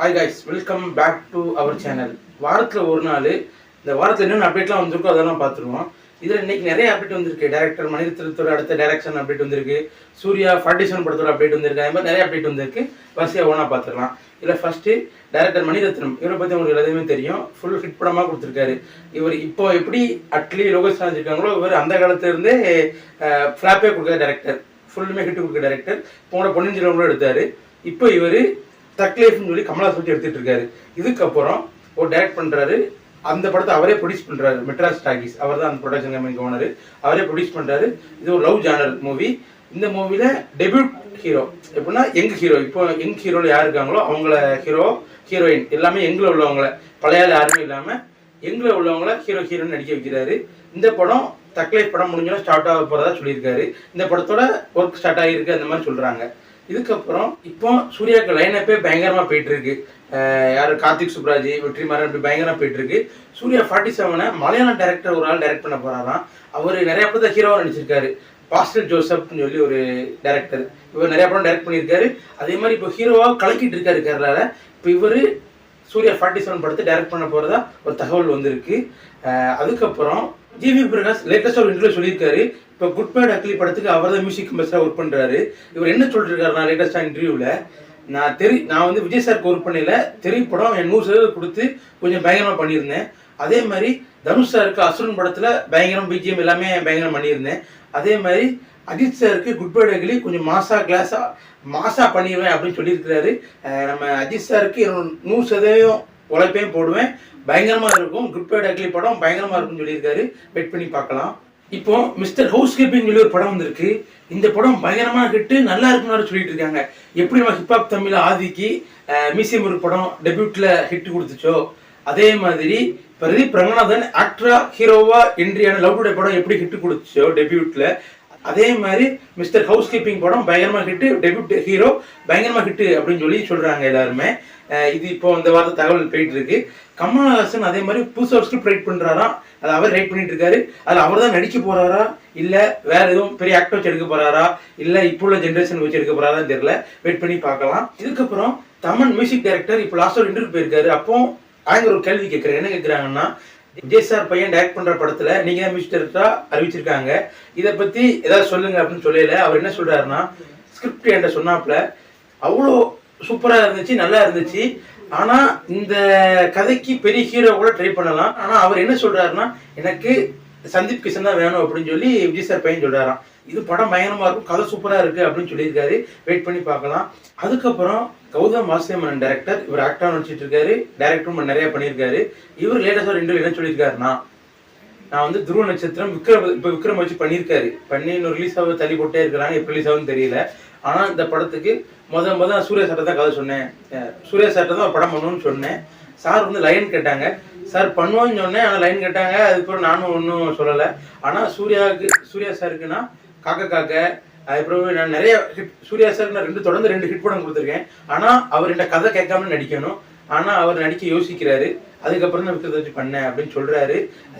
Hi guys welcome back to our channel வாரத்தில் ஒரு நாள் இந்த வாரத்தில் என்னென்ன அப்டேட்லாம் வந்திருக்கோ அதெல்லாம் பார்த்துருவோம். இதில் இன்றைக்கி நிறைய அப்டேட் வந்திருக்கு. டேரக்டர் மணிரத்னத்தோட அடுத்த டேரக்ஷன் அப்டேட் வந்திருக்கு. சூர்யா ஃபார்ட்டி செவன் படத்தோட அப்டேட் வந்திருக்கு. அதே மாதிரி நிறைய அப்டேட் வந்திருக்கு. வரிசையாக ஒன்றா பார்த்துக்கலாம் இதில் ஃபஸ்ட்டு டேரக்டர் மணிரத்னம் இவரை பற்றி உங்களுக்கு எல்லாத்தையுமே தெரியும். ஃபுல் ஹிட் படமாக கொடுத்துருக்காரு. இவர் இப்போ எப்படி அட்லி லோகேஷ் இருக்காங்களோ இவர் அந்த காலத்துலேருந்தே ஃப்ளாப்பே கொடுக்குற டேரக்டர் ஃபுல்லுமே ஹிட் கொடுக்குற டேரக்டர் போன பொன்னியின் செல்வன் கூட எடுத்தார். இப்போ இவர் தக்லீஃப்னு சொல்லி கமலா சொல்லி எடுத்துட்டு இருக்காரு. இதுக்கப்புறம் ஒரு டைரக்ட் பண்றாரு. அந்த படத்தை அவரே ப்ரொடியூஸ் பண்றாரு. மெட்ராஸ் டாகிஸ். அவர் தான் அந்த ப்ரொடக்ஷன் கம்பெனிக்கு ஓனர் அவரே ப்ரொடியூஸ் பண்றாரு. இது ஒரு லவ் ஜானர் மூவி இந்த மூவில டெபியூட் ஹீரோ எப்படின்னா யங் ஹீரோ இப்போ யங் ஹீரோல யார் இருக்காங்களோ அவங்கள ஹீரோ ஹீரோயின் எல்லாமே யங்கில் உள்ளவங்கள. பழைய யாருமே இல்லாம யங்கில் உள்ளவங்கள ஹீரோ ஹீரோன்னு நடிக்க வைக்கிறாரு. இந்த படம் தக்லை படம் முடிஞ்சோட ஸ்டார்ட் ஆக போறதா சொல்லியிருக்காரு. இந்த படத்தோட ஒர்க் ஸ்டார்ட் ஆகிருக்கு அந்த மாதிரி சொல்றாங்க. இதுக்கப்புறம் இப்போ சூர்யாவுக்கு லைனப்பே பயங்கரமாக போயிட்டு இருக்கு யார்? கார்த்திக் சுப்ராஜ் வெற்றிமாறன் இப்படி பயங்கரமாக போயிட்டு இருக்கு சூர்யா ஃபார்ட்டி செவனை மலையாளம் டேரக்டர் ஒரு ஆள் டைரக்ட் பண்ண போறாராம். அவர் நிறைய படத்தை ஹீரோவாக நடிச்சிருக்காரு. பாஸ்டர் ஜோசப்னு சொல்லி ஒரு டேரக்டர் இவர் நிறைய படம் டைரக்ட் பண்ணியிருக்காரு. அதே மாதிரி இப்போ ஹீரோவாக கலக்கிட்டு இருக்காரு கேரளாவில் இப்போ இவர் சூர்யா ஃபார்ட்டி செவன் படத்தை டைரக்ட் பண்ண போகிறதா ஒரு தகவல் வந்திருக்கு. அதுக்கப்புறம் ஜிவி பிரகாஷ் லேட்டஸ்டாக ஒரு இன்டர்வியூ சொல்லியிருக்காரு. இப்போ குட் பேட் அக்லி படத்துக்கு அவர் தான் மியூசிக் கம்பஸராக ஒர்க் பண்றாரு. இவர் என்ன சொல்லிருக்காரு நான் லேட்டஸ்டாக இன்டர்வியூவில் நான் தெரி நான் வந்து விஜய் சாருக்கு ஒர்க் பண்ணல திரைப்படம் படம் என் நூறு சதவீதம் கொடுத்து கொஞ்சம் பயங்கரமாக பண்ணியிருந்தேன். அதே மாதிரி தனுஷ் சாருக்கு அசுரன் படத்தில் பயங்கரம் பிஜிஎம் எல்லாமே பயங்கரம் பண்ணியிருந்தேன். அதே மாதிரி அஜித் சாருக்கு குட் பை அக்லி கொஞ்சம் மாசா கிளாஸா மாசா பண்ணிடுவேன் அப்படின்னு சொல்லியிருக்கிறாரு. நம்ம அஜித் சாருக்கு என்னோட நூறு சதவீதம் உழைப்பையும் போடுவேன். பயங்கரமாக இருக்கும். குட் பை டெகிலி படம் பயங்கரமாக இருக்கும்னு சொல்லியிருக்காரு. வெயிட் பண்ணி பார்க்கலாம். இப்போ மிஸ்டர் ஹவுஸ் கீப்பிங் சொல்லி ஒரு படம் வந்திருக்கு. இந்த படம் பயங்கரமாக ஹிட்டு நல்லா இருக்கும்னு சொல்லிட்டு இருக்காங்க எப்படி நம்ம ஹிப்ஹாப் தமிழ் ஆதிக்கு மியூசியம் ஒரு படம் டெபியூட்டில் ஹிட் கொடுத்துச்சோ அதே மாதிரி பிரதீப் ரங்கநாதன் ஆக்டரா ஹீரோவா என்ட்ரியான லவ் டுடே படம் எப்படி ஹிட் கொடுத்துச்சோ டெபியூட்டில் அதே மாதிரி மிஸ்டர் ஹவுஸ் கீப்பிங் படம் பயங்கரமாக ஹிட்டு டெபியூட் ஹீரோ பயங்கரமாக ஹிட்டு அப்படின்னு சொல்லி சொல்கிறாங்க எல்லாருமே. இது இப்போ இந்த வாரத்து தகவல் போயிட்டு இருக்கு கமல்ஹாசன் அதே மாதிரி புதுசாக ஒரு ஸ்கிரிப்ட் ரைட் பண்ணுறாராம் அது அவர் ரைட் பண்ணிட்டு இருக்காரு. அதில் அவர் தான் நடிக்க போறாரா? இல்லை வேற எதுவும் பெரிய ஆக்டர் வச்சு எடுக்க போறாரா? இல்லை இப்போ உள்ள ஜென்ரேஷன் வச்சு எடுக்க போறாரான்னு தெரியல. வெயிட் பண்ணி பார்க்கலாம். இதுக்கப்புறம் தமிழ் மியூசிக் டைரக்டர் இப்போ லாஸ்ட் ஒரு இன்டர்வியூ போயிருக்காரு. அப்போ ஆங்கர் ஒரு கேள்வி கேட்கறாரு. என்ன கேட்குறாங்கன்னா விஜய் சார் பையன் டைரக்ட் பண்ற படத்துல நீங்க தான் மியூசிக் டைரக்டரா அறிவிச்சிருக்காங்க. இதை பத்தி ஏதாவது சொல்லுங்க அப்படின்னு சொல்லல. அவர் என்ன சொல்றாருன்னா ஸ்கிரிப்ட் என்கிட்ட சொன்னாப்ல அவ்வளோ சூப்பரா இருந்துச்சு நல்லா இருந்துச்சு. ஆனா இந்த கதைக்கு பெரிய ஹீரோ கூட ட்ரை பண்ணலாம். ஆனா அவர் என்ன சொல்றாருன்னா எனக்கு சந்தீப் கிஷன் தான் வேணும் அப்படின்னு சொல்லி விஜய் சார் பையன் சொல்கிறாராம் இது படம் பயங்கரமாக இருக்கும் கதை சூப்பராக இருக்கு அப்படின்னு சொல்லியிருக்காரு. வெயிட் பண்ணி பார்க்கலாம். அதுக்கப்புறம் கௌதம் வாசுதேவன் டேரக்டர் இவர் ஆக்டராக நடிச்சிட்டு இருக்காரு. டேரக்டரும் நிறைய பண்ணியிருக்காரு. இவர் லேட்டஸ்ட் ஒரு இன்டர்வியூ என்ன சொல்லியிருக்காருன்னா நான் வந்து துருவ நட்சத்திரம் விக்ரம் இப்போ விக்ரம் வச்சு பண்ணியிருக்காரு. பண்ணி இன்னும் ரிலீஸ் ஆக தள்ளி போட்டே இருக்கிறாங்க எப்போ ரிலீஸ் ஆகும்னு தெரியல. ஆனால் இந்த படத்துக்கு முத முத நான் சூர்யா சார்ட்ட தான் கதை சொன்னேன். சூர்யா சார்ட்ட தான் படம் பண்ணணும்னு சொன்னேன். சார் வந்து லைன் கேட்டாங்க. சார் பண்ணுவோன்னு சொன்னேன் ஆனால் லைன் கேட்டாங்க. அதுக்கப்புறம் நானும் ஒன்றும் சொல்லலை. ஆனால் சூர்யாவுக்கு சூர்யா சாருக்குன்னா காக்க காக்க அதுக்கப்புறம் நான் நிறைய ஹிட் சூர்யா சார் நான் ரெண்டு தொடர்ந்து ரெண்டு ஹிட் படம் கொடுத்துருக்கேன். ஆனால் அவர் இந்த கதை கேட்காம நடிக்கணும். ஆனால் அவர் நடிக்க யோசிக்கிறாரு. அதுக்கப்புறம் தான் விக்ரத்தை வச்சு பண்ணேன் அப்படின்னு சொல்கிறாரு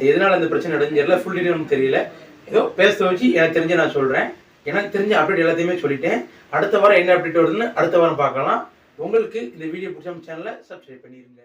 எதனால் அந்த பிரச்சனை நடந்துல ஃபுல் டீட்டெயில் நமக்கு தெரியல. ஏதோ பேச வச்சு எனக்கு தெரிஞ்ச நான் சொல்கிறேன் எனக்கு தெரிஞ்ச அப்டேட் எல்லாத்தையுமே சொல்லிட்டேன். அடுத்த வாரம் என்ன அப்டேட் வருதுன்னு அடுத்த வாரம் பார்க்கலாம். உங்களுக்கு இந்த வீடியோ பிடிச்ச சேனலை சப்ஸ்கிரைப் பண்ணிடுங்க